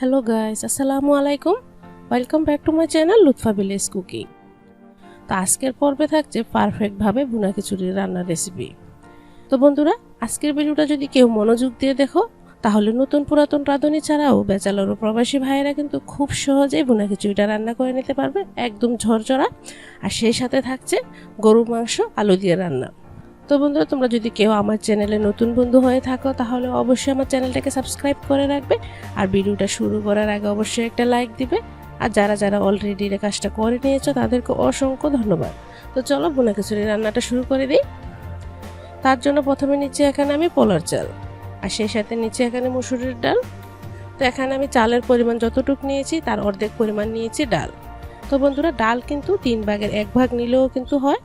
Hello guys আসসালামু আলাইকুম welcome back to my channel Lutfa village cooking তো আজকের পর্বে থাকছে পারফেক্টভাবে বুনা খিচুড়ির রান্নার রেসিপি তো বন্ধুরা, আজকের ভিডিওটা যদি কেউ মনোযোগ দিয়ে দেখো, তাহলে নতুন পুরাতন রাঁধুনি ছাড়াও বেচালোর প্রবাসী ভাইয়েরা কিন্তু খুব সহজেই বুনা খিচুড়িটা রান্না করে নিতে পারবে, একদম ঝরঝরা। আর সেই সাথে থাকছে গরুর মাংস, আলু দিয়ে রান্না। তো বন্ধুরা, তোমরা যদি কেউ আমার চ্যানেলে নতুন বন্ধু হয়ে থাকো, তাহলে অবশ্যই আমার চ্যানেলটাকে সাবস্ক্রাইব করে রাখবে আর ভিডিওটা শুরু করার আগে অবশ্যই একটা লাইক দিবে। আর যারা যারা অলরেডি কাজটা করে নিয়েছো, তাদেরকে অসংখ্য ধন্যবাদ। তো চলো বোনা খিচুড়ি রান্নাটা শুরু করে দিই। তার জন্য প্রথমে নিচ্ছি এখানে আমি পোলার চাল, আর সেই সাথে নিচ্ছি এখানে মুসুরির ডাল। তো এখানে আমি চালের পরিমাণ যতটুকু নিয়েছি, তার অর্ধেক পরিমাণ নিয়েছি ডাল। তো বন্ধুরা, ডাল কিন্তু তিন ভাগের এক ভাগ নিলেও কিন্তু হয়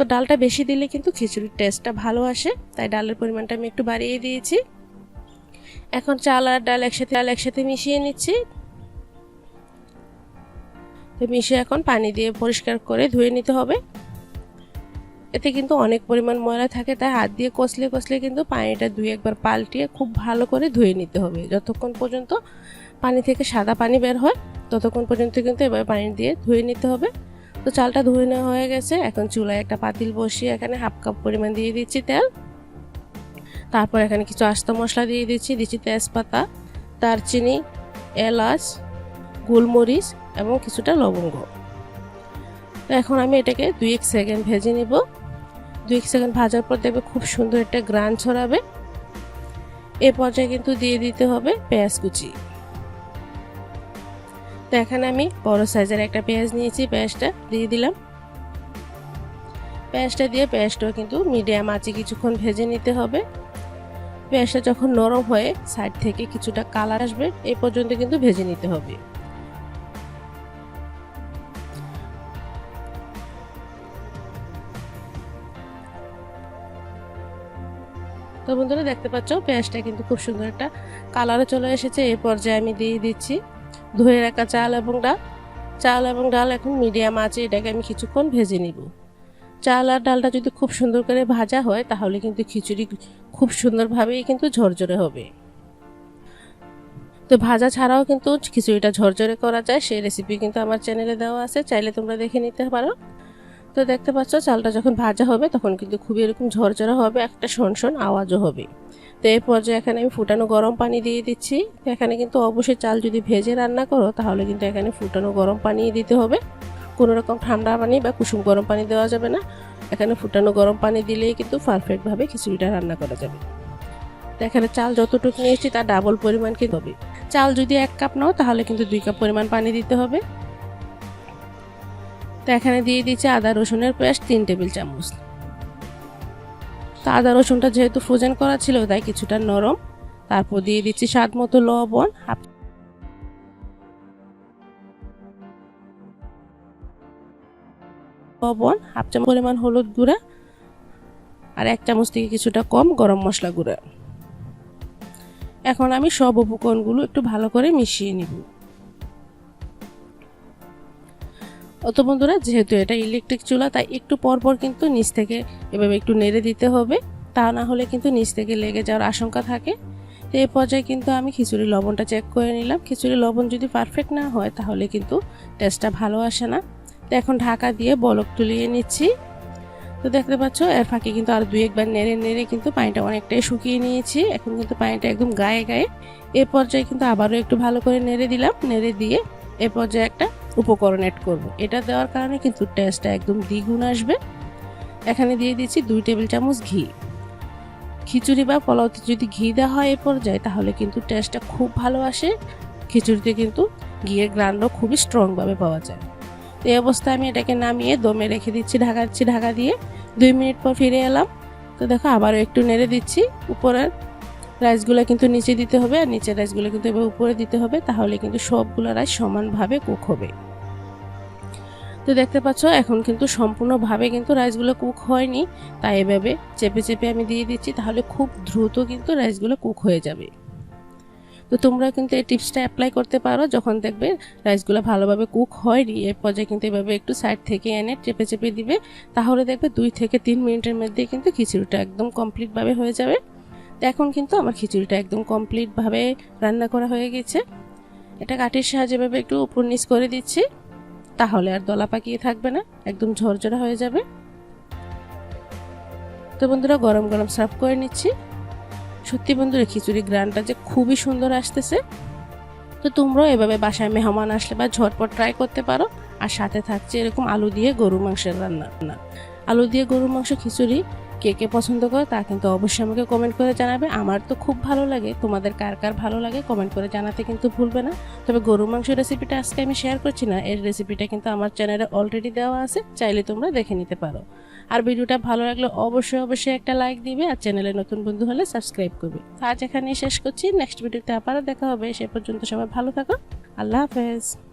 তো ডালটা বেশি দিলে কিন্তু খিচুড়ির টেস্টটা ভালো আসে। তাই ডালের পরিমাণটা আমি একটু বাড়িয়ে দিয়েছি। এখন চাল আর ডাল একসাথে ডাল একসাথে মিশিয়ে নিচ্ছি। তো মিশিয়ে এখন পানি দিয়ে পরিষ্কার করে ধুয়ে নিতে হবে। এতে কিন্তু অনেক পরিমাণ ময়লা থাকে, তাই হাত দিয়ে কষলে কষলে কিন্তু পানিটা দুই একবার পাল্টিয়ে খুব ভালো করে ধুয়ে নিতে হবে। যতক্ষণ পর্যন্ত পানি থেকে সাদা পানি বের হয়, ততক্ষণ পর্যন্ত কিন্তু এবার পানি দিয়ে ধুয়ে নিতে হবে। তো চালটা ধুয়ে নেওয়া হয়ে গেছে। এখন চুলায় একটা পাতিল বসিয়ে এখানে হাফ কাপ পরিমাণ দিয়ে দিচ্ছি তেল। তারপর এখানে কিছু আস্তা মশলা দিয়ে দিচ্ছি। দিচ্ছি তেজপাতা, দারচিনি, এলাচ, গোলমরিচ এবং কিছুটা লবঙ্গ। তো এখন আমি এটাকে দুই এক সেকেন্ড ভেজে নিব। দুই এক সেকেন্ড ভাজার পর দেখবে খুব সুন্দর একটা গ্রান ছড়াবে। এ পর্যায়ে কিন্তু দিয়ে দিতে হবে পেঁয়াজ কুচি। তো এখানে আমি বড় সাইজের একটা পেঁয়াজ নিয়েছি, পেঁয়াজটা দিয়ে দিলাম। পেঁয়াজটা দিয়ে পেঁয়াজটাও কিন্তু মিডিয়াম আঁচে কিছুক্ষণ ভেজে নিতে হবে। পেঁয়াজটা যখন নরম হয়ে সাইড থেকে কিছুটা কালার আসবে এই পর্যন্ত কিন্তু ভেজে নিতে হবে। তো বন্ধুরা দেখতে পাচ্ছ, পেঁয়াজটা কিন্তু খুব সুন্দর একটা কালারে চলে এসেছে। এই পর্যায়ে আমি দিয়ে দিচ্ছি। ধুয়ে রাখা চাল এবং ডাল। চাল এবং ডাল এখন মিডিয়াম আছে এটাকে আমি কিছুক্ষণ ভেজে নিব। চাল আর ডালটা যদি খুব সুন্দর করে ভাজা হয়, তাহলে কিন্তু খিচুড়ি খুব সুন্দরভাবেই কিন্তু ঝরঝরে হবে। তো ভাজা ছাড়াও কিন্তু খিচুড়িটা ঝরঝরে করা যায়, সেই রেসিপি কিন্তু আমার চ্যানেলে দেওয়া আছে, চাইলে তোমরা দেখে নিতে পারো। তো দেখতে পাচ্ছ, চালটা যখন ভাজা হবে, তখন কিন্তু খুবই এরকম ঝরঝরে হবে, একটা শন শন আওয়াজও হবে। তো এই পর্যায়ে এখানে আমি ফুটানো গরম পানি দিয়ে দিচ্ছি। এখানে কিন্তু অবশ্যই চাল যদি ভেজে রান্না করো, তাহলে কিন্তু এখানে ফুটানো গরম পানি দিতে হবে। কোনো রকম ঠান্ডা পানি বা কুসুম গরম পানি দেওয়া যাবে না। এখানে ফুটানো গরম পানি দিলেই কিন্তু পারফেক্টভাবে খিচুড়িটা রান্না করা যাবে। তো এখানে চাল যতটুকু নিয়েছি তার ডাবল পরিমাণ কি হবে। চাল যদি এক কাপ নাও, তাহলে কিন্তু দুই কাপ পরিমাণ পানি দিতে হবে। এখানে দিয়ে দিচ্ছি আদা রসুনের পেস্ট, তিন টেবিল চামচ। তো আদা রসুনটা যেহেতু ফ্রোজেন করা ছিল, তাই কিছুটা নরম। তারপর দিয়ে দিচ্ছি স্বাদ মতো লবণ, হাফ লবণ, হাফ চামচ পরিমাণ হলুদ গুঁড়া আর এক চামচ থেকে কিছুটা কম গরম মশলা গুঁড়া। এখন আমি সব উপকরণগুলো একটু ভালো করে মিশিয়ে নিব। অত বন্ধুরা, যেহেতু এটা ইলেকট্রিক চুলা, তাই একটু পরপর কিন্তু নিচ থেকে এভাবে একটু নেড়ে দিতে হবে। তা না হলে কিন্তু নিচ থেকে লেগে যাওয়ার আশঙ্কা থাকে। তো এই পর্যায়ে কিন্তু আমি খিচুড়ি লবণটা চেক করে নিলাম। খিচুড়ি লবণ যদি পারফেক্ট না হয়, তাহলে কিন্তু টেস্টটা ভালো আসে না। তো এখন ঢাকা দিয়ে বলক তুলিয়ে নিচ্ছি। তো দেখতে পাচ্ছ, এর ফাঁকে কিন্তু আর দুই একবার নেড়ে নেড়ে কিন্তু পানিটা অনেকটাই শুকিয়ে নিয়েছি। এখন কিন্তু পানিটা একদম গায়ে গায়ে। এ পর্যায়ে কিন্তু আবারও একটু ভালো করে নেড়ে দিলাম। নেড়ে দিয়ে এ পর্যায়ে একটা উপকরণ অ্যাড করব। এটা দেওয়ার কারণে কিন্তু টেস্টটা একদম দ্বিগুণ আসবে। এখানে দিয়ে দিচ্ছি দুই টেবিল চামচ ঘি। খিচুড়ি বা পোলাওতে যদি ঘি দেওয়া হয় এ পর্যায়ে, তাহলে কিন্তু টেস্টটা খুব ভালো আসে। খিচুড়িতে কিন্তু ঘিয়ের গ্রান্ডও খুবই স্ট্রংভাবে পাওয়া যায়। তো এই অবস্থায় আমি এটাকে নামিয়ে দমে রেখে দিচ্ছি ঢাকা দিচ্ছি ঢাকা দিয়ে। দুই মিনিট পর ফিরে এলাম। তো দেখো আবারও একটু নেড়ে দিচ্ছি। উপরের রাইসগুলো কিন্তু নিচে দিতে হবে আর নিচের রাইসগুলো কিন্তু এবার উপরে দিতে হবে, তাহলে কিন্তু সবগুলো রাইস সমানভাবে কুক হবে। তো দেখতে পাচ্ছ, এখন কিন্তু সম্পূর্ণভাবে কিন্তু রাইসগুলো কুক হয়নি, তাই এভাবে চেপে চেপে আমি দিয়ে দিচ্ছি, তাহলে খুব দ্রুত কিন্তু রাইসগুলো কুক হয়ে যাবে। তো তোমরা কিন্তু এই টিপসটা অ্যাপ্লাই করতে পারো, যখন দেখবে রাইসগুলো ভালোভাবে কুক হয়নি, এর পর্যায়ে কিন্তু এভাবে একটু সাইড থেকে এনে চেপে চেপে দিবে, তাহলে দেখবে দুই থেকে তিন মিনিটের মধ্যে কিন্তু খিচুড়িটা একদম কমপ্লিটভাবে হয়ে যাবে। তো এখন কিন্তু আমার খিচুড়িটা একদম কমপ্লিটভাবে রান্না করা হয়ে গেছে। এটা কাঠির সাহায্যে এভাবে একটু উপর নিচ করে দিচ্ছি, তাহলে আর দলা পাকিয়ে থাকবে না, একদম ঝরঝরা হয়ে যাবে। তো বন্ধুরা, গরম গরম সার্ভ করে নিচ্ছি। সত্যি বন্ধুরা খিচুড়ি গ্রানটা যে খুবই সুন্দর আসতেছে। তো তোমরাও এভাবে বাসায় মেহমান আসলে বা ঝটপট ট্রাই করতে পারো। আর সাথে থাকছে এরকম আলু দিয়ে গরু মাংসের রান্না। আলু দিয়ে গরু মাংস, খিচুড়ি কে কে পছন্দ করে তা কিন্তু অবশ্যই আমাকে কমেন্ট করে জানাবে। আমার তো খুব ভালো লাগে। তোমাদের কার কার ভালো লাগে কমেন্ট করে জানাতে কিন্তু ভুলবে না। তবে গরু মাংস রেসিপিটা আজকে আমি শেয়ার করছি না। এর রেসিপিটা কিন্তু আমার চ্যানেলে অলরেডি দেওয়া আছে। চাইলে তোমরা দেখে নিতে পারো। আর ভিডিওটা ভালো লাগলে অবশ্যই অবশ্যই একটা লাইক দিবে আর চ্যানেলে নতুন বন্ধু হলে সাবস্ক্রাইব করবে। আজ এখানেই শেষ করছি। নেক্সট ভিডিওতে আবারও দেখা হবে। সে পর্যন্ত সবাই ভালো থাকো। আল্লাহ হাফেজ।